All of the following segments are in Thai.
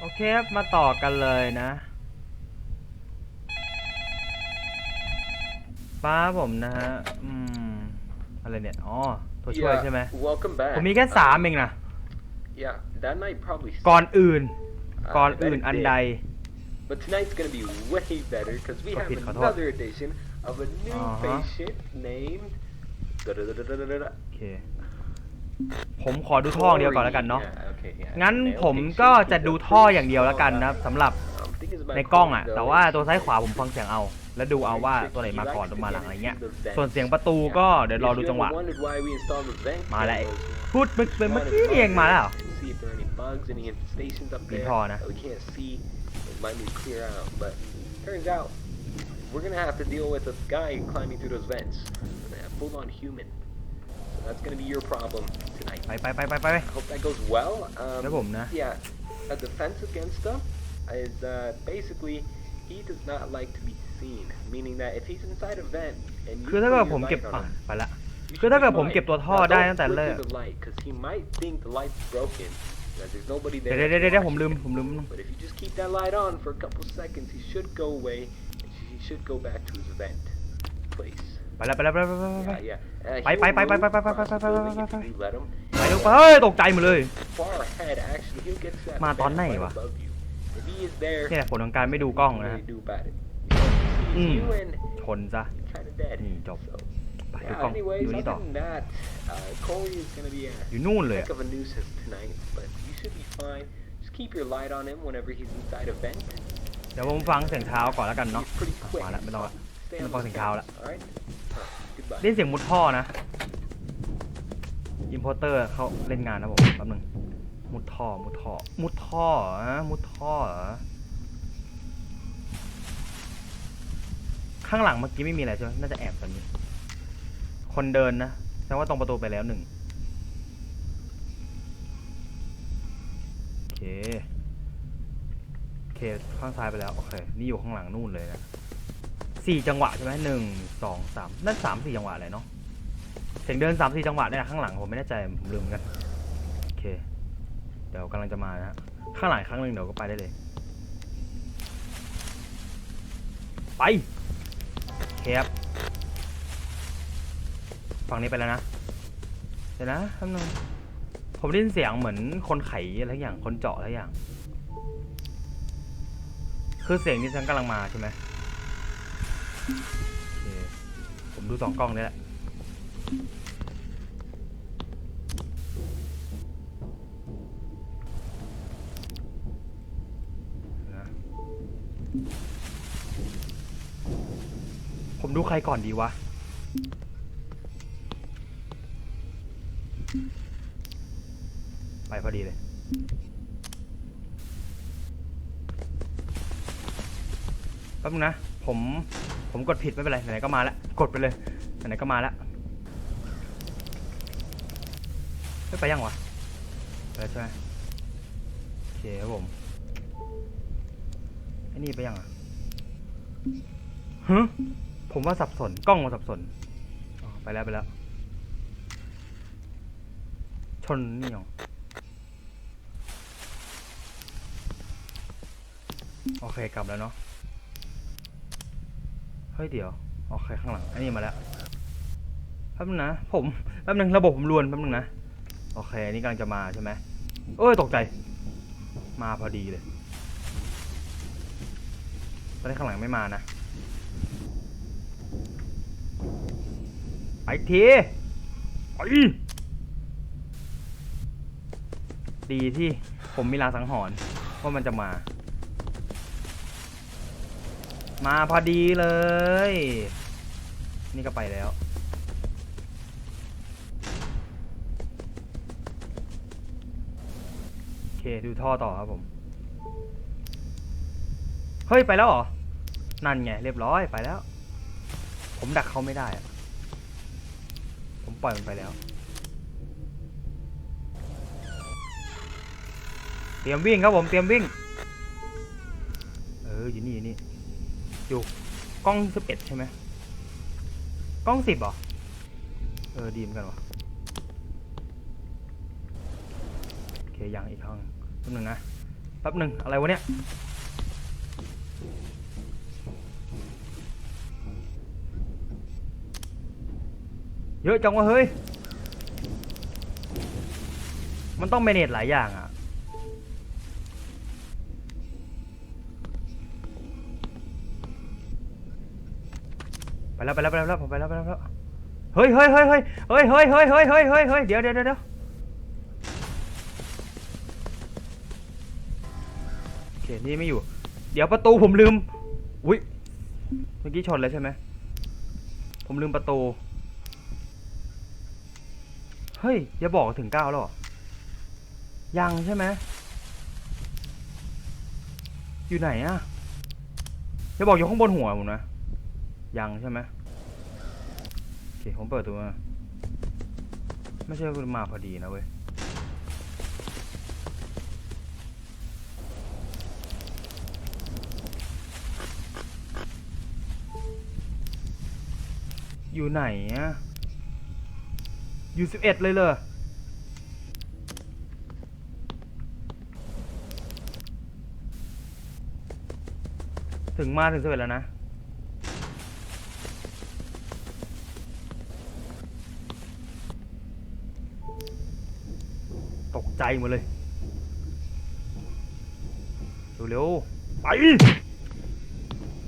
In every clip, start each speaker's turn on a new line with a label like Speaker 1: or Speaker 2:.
Speaker 1: โอเคครับมาต่อกันเลยนะ ป้าผมนะฮะ อืม อะไรเนี่ย อ๋อ ตัวช่วยใช่ไหม
Speaker 2: Welcome back.
Speaker 1: ผมมีแค่สามเองนะ
Speaker 2: Yeah, that night probably.
Speaker 1: ก่อนอื่น
Speaker 2: Uh,
Speaker 1: ก่อน
Speaker 2: I bet
Speaker 1: อื่น
Speaker 2: it
Speaker 1: อัน
Speaker 2: did.
Speaker 1: ใด
Speaker 2: But tonight's gonna be way better because we have
Speaker 1: Kapit ka to.
Speaker 2: another edition of a new
Speaker 1: Uh-huh.
Speaker 2: patient named.
Speaker 1: โอเค ผมขอดูท่ออย่างเดียวก่อนแล้วกันเนาะ
Speaker 2: Yeah, okay, yeah.
Speaker 1: งั้น
Speaker 2: Male
Speaker 1: ผม
Speaker 2: patient
Speaker 1: ก็
Speaker 2: keep
Speaker 1: จะ
Speaker 2: the
Speaker 1: ดูท่อ
Speaker 2: police
Speaker 1: อย่างเดียวแล้วกันนะ
Speaker 2: involved.
Speaker 1: สำหรับ
Speaker 2: Um, thing is about
Speaker 1: ในกล้องอะ
Speaker 2: Corey,
Speaker 1: แต่
Speaker 2: though,
Speaker 1: ว่าตัวซ้ายขวาผมฟังเสียงเอา แล้วดูเอาว่าตัวไหนมาก่อนตัวมาหลังอะไรเงี้ย ส่วนเสียงประตูก็เดี๋ยวรอดูจังหวะ
Speaker 2: If you ever wondered why we installed the vent
Speaker 1: มาแล้ว
Speaker 2: cameras,
Speaker 1: พูดเมื่อเมื่อกี้เองมาแล้วเหรอ
Speaker 2: and see if there are any bugs, any infestations up
Speaker 1: มี
Speaker 2: there
Speaker 1: ท่อนะ
Speaker 2: that we can't see. It might need to clear out, but turns out we're gonna have to deal with a guy climbing through those vents, a full-on human. So that's gonna be your problem tonight.
Speaker 1: ไปไปไปไปไป
Speaker 2: I hope that goes well. Um,
Speaker 1: แล้วผมนะ
Speaker 2: yeah, a defense against them is uh, basically he does not like to be seen, meaning that if he's inside a vent and you
Speaker 1: คือถ้า
Speaker 2: put
Speaker 1: เกิด
Speaker 2: your
Speaker 1: ผมเก็บ
Speaker 2: light on
Speaker 1: อ่ะ
Speaker 2: him,
Speaker 1: ไปละ
Speaker 2: you
Speaker 1: คือ
Speaker 2: should
Speaker 1: ถ้า
Speaker 2: be
Speaker 1: เกิดผม
Speaker 2: fine.
Speaker 1: เก็บตัวท่อ
Speaker 2: Now,
Speaker 1: ได้
Speaker 2: don't
Speaker 1: ตั้งแต่
Speaker 2: flicker
Speaker 1: เริ่ม
Speaker 2: the light, 'cause he might think the light's broken, that there's nobody
Speaker 1: เดี๋ยว
Speaker 2: there
Speaker 1: เดี๋ยว
Speaker 2: to
Speaker 1: เดี๋ยวเดี๋ยว
Speaker 2: watch
Speaker 1: ผมลืม
Speaker 2: it.
Speaker 1: ผมลืม
Speaker 2: But if you just keep that light on for a couple seconds, he should go away. and He should go back to his vent place.
Speaker 1: ไปแล้วไปแล้วไปแล้วไปแล้วไป
Speaker 2: Yeah,
Speaker 1: แล้ว
Speaker 2: yeah. Uh,
Speaker 1: Bye,
Speaker 2: he'll
Speaker 1: bye, bye, bye,
Speaker 2: move
Speaker 1: bye, bye, bye,
Speaker 2: across the
Speaker 1: bye, bye,
Speaker 2: building
Speaker 1: bye,
Speaker 2: if
Speaker 1: bye,
Speaker 2: you let him.
Speaker 1: ไปดูไปเฮ้ยตกใจหมดเลย
Speaker 2: Far ahead, actually, he'll get to that
Speaker 1: มาตอน
Speaker 2: vent
Speaker 1: ไหน
Speaker 2: right
Speaker 1: วะ
Speaker 2: above you. If he is there,
Speaker 1: เนี่ยผลของการไม่ดูกล้อง
Speaker 2: what
Speaker 1: นะ
Speaker 2: do
Speaker 1: ฮะ
Speaker 2: you do about it?
Speaker 1: อืม
Speaker 2: You and
Speaker 1: ชนซะ
Speaker 2: kind of dead.
Speaker 1: นี่จบ
Speaker 2: So,
Speaker 1: ไปดู
Speaker 2: yeah,
Speaker 1: กล้อง
Speaker 2: anyways,
Speaker 1: ดูนี่
Speaker 2: other
Speaker 1: ต่อ
Speaker 2: than that, uh, Corey is gonna be a
Speaker 1: อยู่นู่นเลย
Speaker 2: heck
Speaker 1: อะ
Speaker 2: of a nuisance tonight, but you should be fine. Just keep your light on him whenever he's inside a vent.
Speaker 1: เดี๋ยวผมฟังเสียงเท้าก่อนแล้วกันเนาะ
Speaker 2: He's pretty quick.
Speaker 1: มาแล้วไม่ต้องละ
Speaker 2: Stay
Speaker 1: Ano
Speaker 2: on
Speaker 1: pa
Speaker 2: the
Speaker 1: kasing kao
Speaker 2: lookout, Alright? Alright, Goodbye.
Speaker 1: ได้ยินเสียงมุดท่อนะอิมพอร์เตอร์เขาเล่นงานนะผมแป๊บนึงมุดท่อมุดท่อมุดท่อเหรอมุดท่อเหรอข้างหลังเมื่อกี้ไม่มีอะไรใช่ไหมน่าจะแอบกันนี้คนเดินนะแสดงว่าตรงประตูไปแล้วหนึ่งโอเคโอเคข้างซ้ายไปแล้วโอเคนี่อยู่ข้างหลังนู่นเลยนะ สี่จังหวะใช่ไหมหนึ่งสองสามนั่นสามสี่จังหวะอะไรเนาะเสียงเดินสามสี่จังหวะเนี่ยข้างหลังผมไม่แน่ใจผมลืมเหมือนกันโอเค เดี๋ยวกำลังจะมานะฮะข้างหลังอีกครั้งหนึ่งเดี๋ยวก็ไปได้เลย ไปเคครับฝั่งนี้ไปแล้วนะเดี๋ยวนะแป๊บนึงผมได้ยินเสียงเหมือนคนไขอะไรอย่างคนเจาะอะไรอย่าง คือเสียงนี้ฉันกำลังมาใช่ไหม โอเคผมดูสองกล้องนี่แหละนะผมดูใครก่อนดีวะ ไปพอดีเลย แป๊บนึงนะ ผม ผมกดผิดไม่เป็นไรไหนๆก็มาแล้วกดไปเลยไหนๆก็มาแล้วไม่ไปยังวะไปแล้วใช่ไหมโอเคครับผมไอ้นี่ไปยังอะฮึผมว่าสับสนกล้องมาสับสนอ๋อไปแล้วไปแล้ว ชนนี่หรอโอเคกลับแล้วเนาะ ฮ้ยเดี๋ยวโอเคข้างหลังอันนี้มาแล้วแป๊บนึงนะผมแป๊บนึงระบบผมรวนแป๊บนึงนะโอเคอันนี่กำลังจะมาใช่ไหมโอ้ยตกใจ มาพอดีเลยตอนนี้ข้างหลังไม่มานะไปอีทีไปดีที่ผมมีลางสังหรณ์ว่ามันจะมา มาพอดีเลย นี่ก็ไปแล้ว โอเค ดูท่อต่อครับผม เฮ้ย ไปแล้วเหรอ นั่นไง เรียบร้อยไปแล้ว ผมดักเขาไม่ได้ ผมปล่อยมันไปแล้ว เตรียมวิ่งครับผม เตรียมวิ่ง เออ อยู่นี่อยู่นี่ อยู่กล้องสิบเอ็ดใช่ไหมกล้องสิบหรอ เออ ดีมกันวะโอเคยังอีกครั้งแป๊บนึงนะแป๊บหนึ่งอะไรวะเนี่ยเยอะจังวะเฮ้ย มันต้องเมเนจหลายอย่างอะ ไปแล้วไปแล้วไปแล้วผมไปแล้วไปแล้วไปแล้วเฮ้ยเฮ้ยเฮ้ยเฮ้ยเฮ้ยเฮ้ยเฮ้ยเฮ้ยเฮ้ยเฮ้ยเฮ้ยเดี๋ยวเดี๋ยวเดี๋ยวโอเคนี่ไม่อยู่ เดี๋ยวประตูผมลืมอุ้ยเมื่อกี้ชนเลยใช่ไหมผมลืมประตูเฮ้ยอย่าบอกถึงเก้าแล้วเหรอยังใช่ไหมอยู่ไหนอะอย่าบอกอยู่ข้างบนหัวผมนะ ยังใช่ไหมโอเคผมเปิดตัวมาไม่ใช่คุณมาพอดีนะเว้ยอยู่ไหนอะอยู่สิบเอ็ดเลยเลยถึงมาถึงสิบเอ็ดแล้วนะ ใจหมดเลย เร็วๆ ไป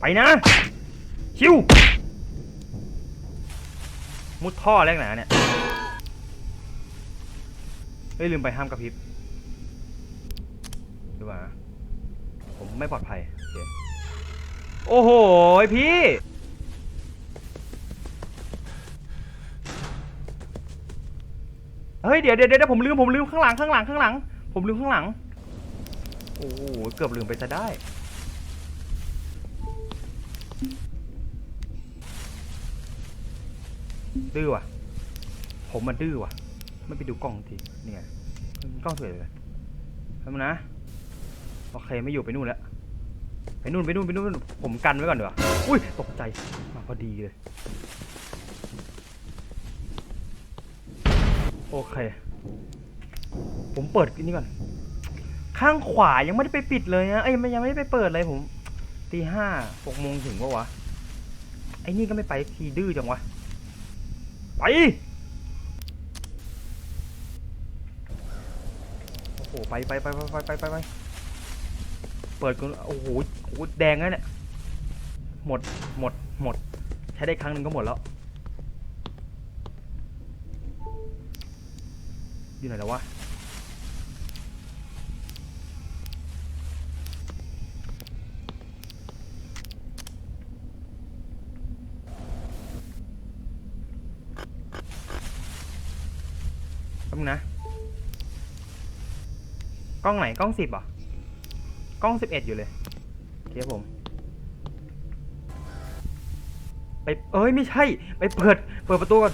Speaker 1: ไปนะ ชิว มุดท่อแรกไหนเนี่ยเฮ้ยลืมไปห้ามกระพริบดูว่าผมไม่ปลอดภัย โอ้โห พี่ เฮ้ยเดี๋ยวเดี๋ยวเดี๋ยวผมลืมผมลืมข้างหลังข้างหลังข้างหลัง ผมลืมข้างหลัง โอ้โหเกือบลืมไปจะได้ดื้อว่ะ ผมมันดื้อว่ะ ไม่ไปดูกล้องทีนี่ไงกล้องสวยเลยทำนะ โอเคไม่อยู่ไปนู่นแล้ว ไปนู่นไปนู่นไปนู่นผมกันไว้ก่อนเดี๋ยวอุ้ยตกใจมาพอดีเลย โอเค ผมเปิดนี่ก่อน ข้างขวายังไม่ได้ไปปิดเลยนะ เอ้ยมันยังไม่ได้ไปเปิดเลยผมตีห้าหกโมงถึงปะวะ ไอ้นี่ก็ไม่ไปทีดื้อจังวะ ไป โอ้โห ไปไปไปไปไปไปไปเปิดกันโอ้โห แดงแล้วเนี่ย หมด หมด หมด ใช้ได้ครั้งหนึ่งก็หมดแล้ว อยู่ไหนแล้ววะแป๊บนะกล้องไหนกล้องสิบอะกล้องสิบเอ็ดอยู่เลยเคครับผม ไปเอ้ยไม่ใช่ ไปเปิด เปิดประตูก่อน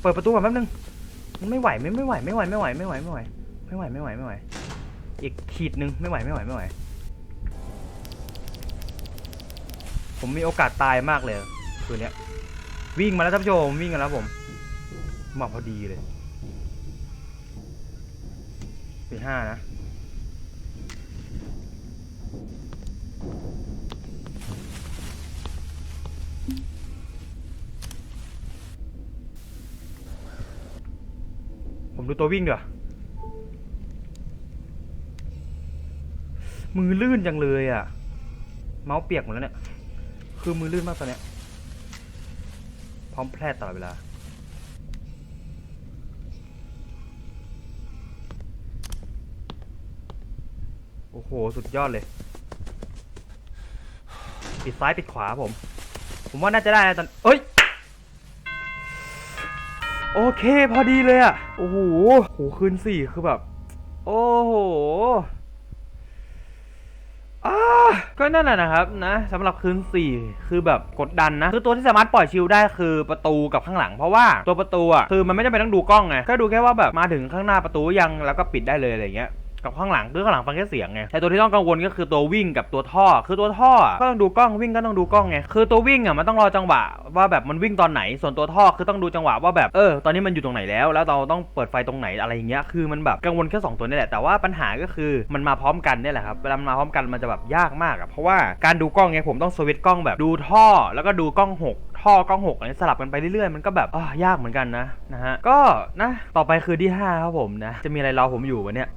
Speaker 1: เปิดประตูก่อนแป๊บนึง มันไม่ไหวไม่ไม่ไหวไม่ไหวไม่ไหวไม่ไหวไม่ไหวไม่ไหวไม่ไหวไม่ไหวอีกขีดนึงไม่ไหวไม่ไหวไม่ไหว ผมมีโอกาสตายมากเลยคืนนี้วิ่งมาแล้วท่านผู้ชมวิ่งกันแล้วผมมาพอดีเลยปีห้านะ ดูตัววิ่งเดี๋ยวมือลื่นจังเลยอะ เมาส์เปียกหมดแล้วเนี่ย คือมือลื่นมากตอนเนี้ย พร้อมแพร่ตลอดเวลา โอ้โห สุดยอดเลย ปิดซ้ายปิดขวาผม ผมว่าน่าจะได้นะตอน เอ้ย โอเคพอดีเลยอะโอ้โหโหคืนสี่คือแบบ โอ้โหอ่าก็นั่นแหละนะครับนะสำหรับคืนสี่คือแบบกดดันนะ คือตัวที่สามารถปล่อยชิลได้คือประตูกับข้างหลังเพราะว่าตัวประตูอะคือมันไม่จำเป็นต้องดูกล้องไงก็ดูแค่ว่าแบบมาถึงข้างหน้าประตูยังแล้วก็ปิดได้เลยอะไรเงี้ย กับข้างหลังคือข้างหลังฟังแค่เสียงไงแต่ตัวที่ต้องกังวลก็คือตัววิ่งกับตัวท่อ คือตัวท่อก็ต้องดูกล้องวิ่งก็ต้องดูกล้องไงคือตัววิ่งอะมันต้องรอจังหวะว่าแบบมันวิ่งตอนไหน ส่วนตัวท่อคือต้องดูจังหวะว่าแบบเออตอนนี้มันอยู่ตรงไหนแล้ว แล้วเราต้องเปิดไฟตรงไหนอะไรอย่างเงี้ยคือมันแบบกังวลแค่สองตัวนี่แหละแต่ว่าปัญหาก็คือมันมาพร้อมกันเนี่ยแหละครับเวลามันมาพร้อมกันมันจะแบบยากมากอะเพราะว่าการดูกล้องไงผมต้องสวิตช์กล้องแบบดูท่อ แล้วก็ดูกล้องหกท่อกล้องหกอะไรสลับกันไปเรื่อยๆ มันก็แบบอ่ายากเหมือนกันนะนะฮะ ก็นะ ต่อไปคือที่ห้าครับผมนะ จะมีอะไรรอผมอยู่วะเนี่ย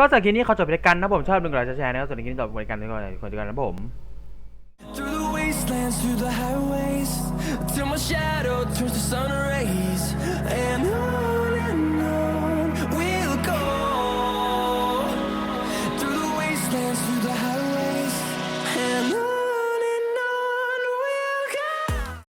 Speaker 1: ก็สำหรับคลิปนี้เขาจบไปด้วยกันนะผมชอบดึงกระดาษแชร์นะครับส่วนในคลิปนี้จบไปด้วยกันด้วยกันคนด้วยกันนะผม
Speaker 3: Through the wastelands, through the highways, till my shadow turns to sun rays, and I...